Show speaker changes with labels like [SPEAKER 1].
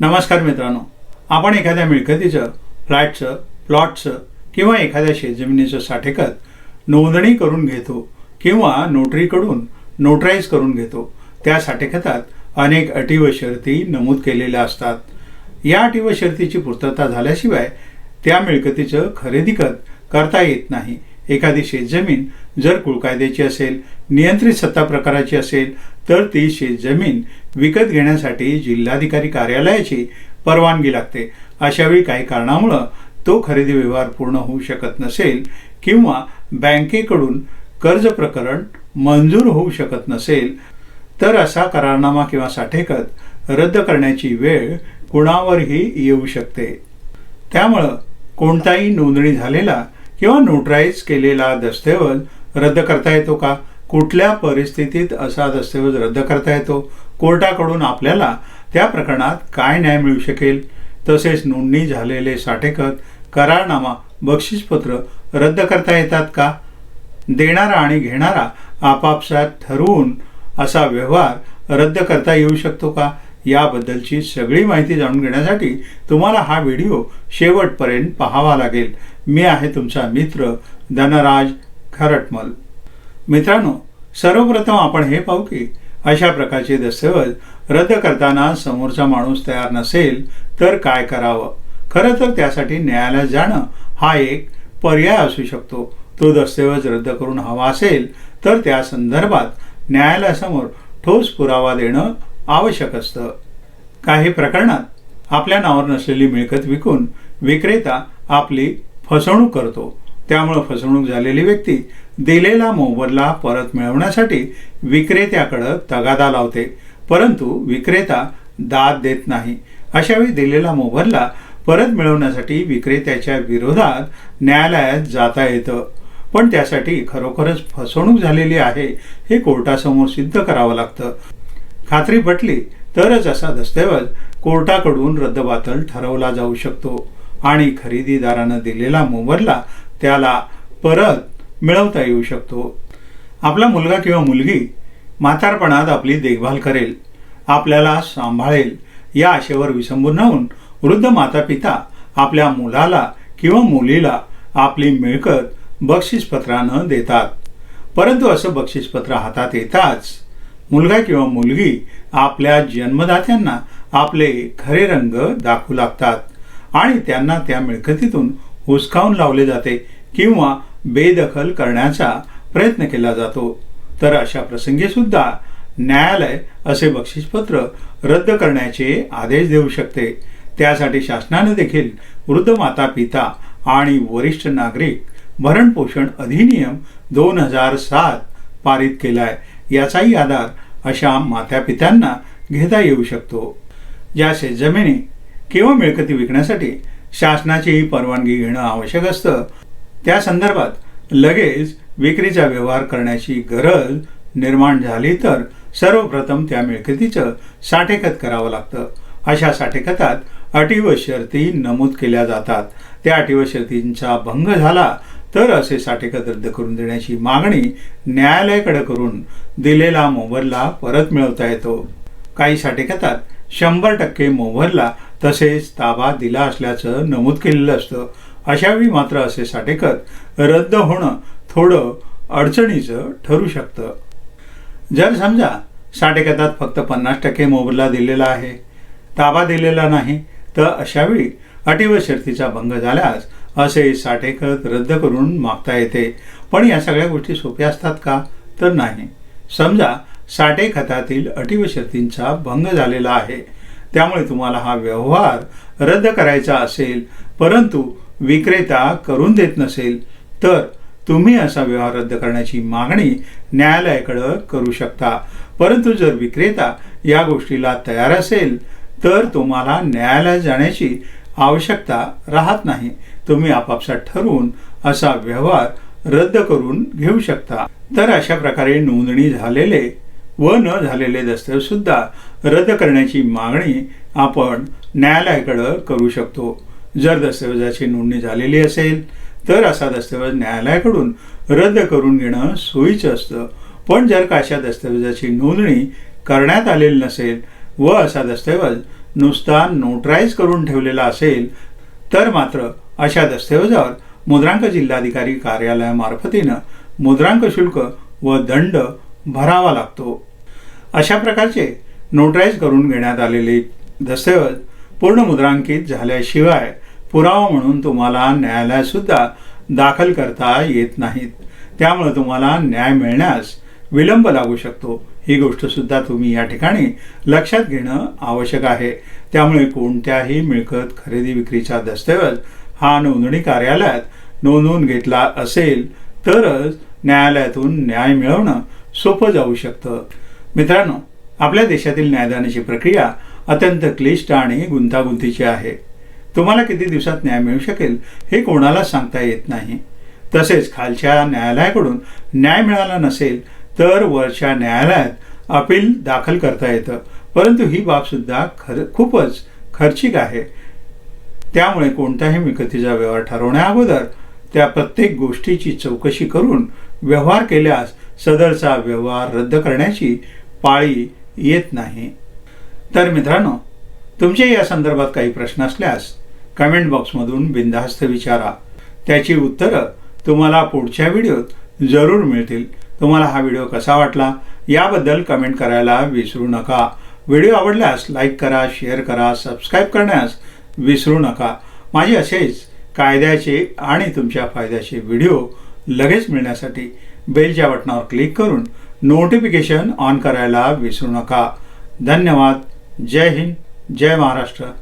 [SPEAKER 1] नमस्कार मित्रांनो. आपण एखाद्या मिळकतीचं फ्लॅटचं प्लॉटचं किंवा एखाद्या शेतजमिनीचं साठेकत नोंदणी करून घेतो किंवा नोटरीकडून नोटराईज करून घेतो. त्या साठेखतात अनेक अटी व शर्ती नमूद केलेल्या असतात. या अटी व शर्तीची पूर्तता झाल्याशिवाय त्या मिळकतीचं खरेदी करता येत नाही. एखादी शेतजमीन जर कुळकायद्याची असेल नियंत्रित सत्ता प्रकाराची असेल तर ती शेतजमीन विकत घेण्यासाठी जिल्हाधिकारी कार्यालयाची परवानगी लागते. अशावेळी काही कारणामुळं तो खरेदी व्यवहार पूर्ण होऊ शकत नसेल किंवा बँकेकडून कर्ज प्रकरण मंजूर होऊ शकत नसेल तर असा करारनामा किंवा साठेकत रद्द करण्याची वेळ कुणावरही येऊ शकते. त्यामुळं कोणताही नोंदणी झालेला किंवा नोटराईज केलेला दस्तऐवज रद्द करता येतो का? कुठल्या परिस्थितीत असा दस्तऐवज रद्द करता येतो? कोर्टाकडून आपल्याला त्या प्रकरणात काय न्याय मिळू शकेल? तसेच नोंदणी झालेले साठेखत करारनामा बक्षीसपत्र रद्द करता येतात का? देणारा आणि घेणारा आपापसात ठरवून असा व्यवहार रद्द करता येऊ शकतो का? याबद्दलची सगळी माहिती जाणून घेण्यासाठी तुम्हाला हा व्हिडिओ शेवटपर्यंत पाहावा लागेल. मी आहे तुमचा मित्र धनराज खरटमल. मित्रांनो सर्वप्रथम आपण हे पाहू की अशा प्रकारचे दस्तऐवज रद्द करताना समोरचा माणूस तयार नसेल तर काय करावं? खरं तर त्यासाठी न्यायालयात जाणं हा एक पर्याय असू शकतो. तो दस्तऐवज रद्द करून हवा असेल तर त्या संदर्भात न्यायालयासमोर ठोस पुरावा देणं आवश्यक असतं. काही प्रकरणात आपल्या नावावर नसलेली मिळकत विकून विक्रेता आपली फसवणूक करतो. त्यामुळं फसवणूक झालेली व्यक्ती दिलेला मोबदला परत मिळवण्यासाठी विक्रेत्याकडं तगादा लावते. परंतु विक्रेता दाद देत नाही. अशावेळी दिलेला मोबदला परत मिळवण्यासाठी विक्रेत्याच्या विरोधात न्यायालयात जाता येतं. पण त्यासाठी खरोखरच फसवणूक झालेली आहे हे कोर्टासमोर सिद्ध करावं लागतं. खात्री पटली तरच असा दस्तऐवज कोर्टाकडून रद्दबातल ठरवला जाऊ शकतो. आणि खरेदीदारानं दिलेला मोबदला त्याला परत मिळवता येऊ शकतो. आपला मुलगा किंवा मुलगी म्हातारपणात आपली देखभाल करेल आपल्याला सांभाळेल या आशेवर विसंबून राहून वृद्ध माता पिता आपल्या मुलाला किंवा मुलीला आपली मिळकत बक्षीसपत्रानं देतात. परंतु असं बक्षीसपत्र हातात येताच मुलगा किंवा मुलगी आपल्या जन्मदात्यांना आपले खरे रंग दाखवू लागतात. आणि त्यांना त्या मिळकतीतून हुसकावून लावले जाते किंवा बेदखल करण्याचा प्रयत्न केला जातो. तर अशा प्रसंगी सुद्धा न्यायालय असे बक्षीसपत्र रद्द करण्याचे आदेश देऊ शकते. त्यासाठी शासनाने देखील वृद्ध माता पिता आणि वरिष्ठ नागरिक भरण पोषण अधिनियम दोन हजार सात पारित केलाय. याचाही आधार अशा मात्या पित्यांना घेता येऊ शकतो. ज्या शेतजमिनी किंवा मिळकती विकण्यासाठी शासनाचीही परवानगी घेणं आवश्यक असतं. त्या संदर्भात लगेच विक्रीचा व्यवहार करण्याची गरज निर्माण झाली तर सर्वप्रथम त्या मिळकतीचं साठेखत करावं लागतं. अशा साठेखतात अटी व शर्ती नमूद केल्या जातात. त्या अटी व शर्तींचा भंग झाला तर असे साठेखत रद्द करून देण्याची मागणी न्यायालयाकडे करून दिलेला मोबदला परत मिळवता येतो. काही साठेखतात शंभर टक्के मोबदला तसेच ताबा दिला असल्याचं नमूद केलेलं असतं. अशावेळी मात्र असे साठेकत रद्द होणं थोडं अडचणीचं ठरू शकतं. जर समजा साठेकतात फक्त पन्नास टक्के मोबदला दिलेला आहे ताबा दिलेला नाही तर अशावेळी अटी व शर्तीचा भंग झाल्यास असे साठेकत रद्द करून मागता येते. पण या सगळ्या गोष्टी सोप्या असतात का? तर नाही. समजा साठे खतातील अटी व शर्तींचा भंग झालेला आहे. त्यामुळे तुम्हाला हा व्यवहार रद्द करायचा असेल. परंतु विक्रेता करून देत नसेल तर तुम्ही असा व्यवहार रद्द करण्याची मागणी न्यायालयाकडं करू शकता. परंतु जर विक्रेता या गोष्टीला तयार असेल तर तुम्हाला न्यायालयात जाण्याची आवश्यकता राहत नाही. तुम्ही आपापसात ठरवून असा व्यवहार रद्द करून घेऊ शकता. तर अशा प्रकारे नोंदणी झालेले व न झालेले दस्तऐवजसुद्धा रद्द करण्याची मागणी आपण न्यायालयाकडं करू शकतो. जर दस्तऐवजाची नोंदणी झालेली असेल तर असा दस्तऐवज न्यायालयाकडून रद्द करून घेणं सोयीचं असतं. पण जर का अशा दस्तऐवजाची नोंदणी करण्यात आलेली नसेल व असा दस्तऐवज नुसता नोटराईज करून ठेवलेला असेल तर मात्र अशा दस्तऐवजावर मुद्रांक जिल्हाधिकारी कार्यालयामार्फतीनं मुद्रांक शुल्क व दंड भरावा लागतो. अशा प्रकारचे नोटराईज करून घेण्यात आलेले दस्तऐवज पूर्ण मुद्रांकित झाल्याशिवाय पुरावा म्हणून तुम्हाला न्यायालयात सुद्धा दाखल करता येत नाहीत. त्यामुळे तुम्हाला न्याय मिळण्यास विलंब लागू शकतो. ही गोष्ट सुद्धा तुम्ही या ठिकाणी लक्षात घेणं आवश्यक आहे. त्यामुळे कोणत्याही मिळकत खरेदी विक्रीचा दस्तऐवज हा नोंदणी कार्यालयात नोंदवून घेतला असेल तरच न्यायालयातून न्याय मिळवणं सोपं जाऊ शकतं. मित्रांनो आपल्या देशातील न्यायदानाची प्रक्रिया अत्यंत क्लिष्ट आणि गुंतागुंतीची आहे. तुम्हाला किती दिवसात न्याय मिळू शकेल हे कोणाला सांगता येत नाही. तसेच खालच्या न्यायालयाकडून न्याय मिळाला नसेल तर वरच्या न्यायालयात अपील दाखल करता येतं. परंतु ही बाब सुद्धा खर खूपच खर्चिक आहे. त्यामुळे कोणत्याही मिळकतीचा व्यवहार ठरवण्याअगोदर त्या प्रत्येक गोष्टीची चौकशी करून व्यवहार केल्यास सदरचा व्यवहार रद्द करण्याची पाळी येत नाही. तर मित्रांनो तुमचे या संदर्भात काही प्रश्न असल्यास कमेंट बॉक्समधून बिनधास्त विचारा. त्याची उत्तरं तुम्हाला पुढच्या व्हिडिओत जरूर मिळतील. तुम्हाला हा व्हिडिओ कसा वाटला याबद्दल कमेंट करायला विसरू नका. व्हिडिओ आवडल्यास लाईक करा शेअर करा सबस्क्राईब करण्यास विसरू नका. माझे असेच कायद्याचे आणि तुमच्या फायद्याचे व्हिडिओ लगेच मिळण्यासाठी बेलच्या बटणावर क्लिक करून नोटिफिकेशन ऑन करायला विसरू नका. धन्यवाद. जय हिंद. जय महाराष्ट्र.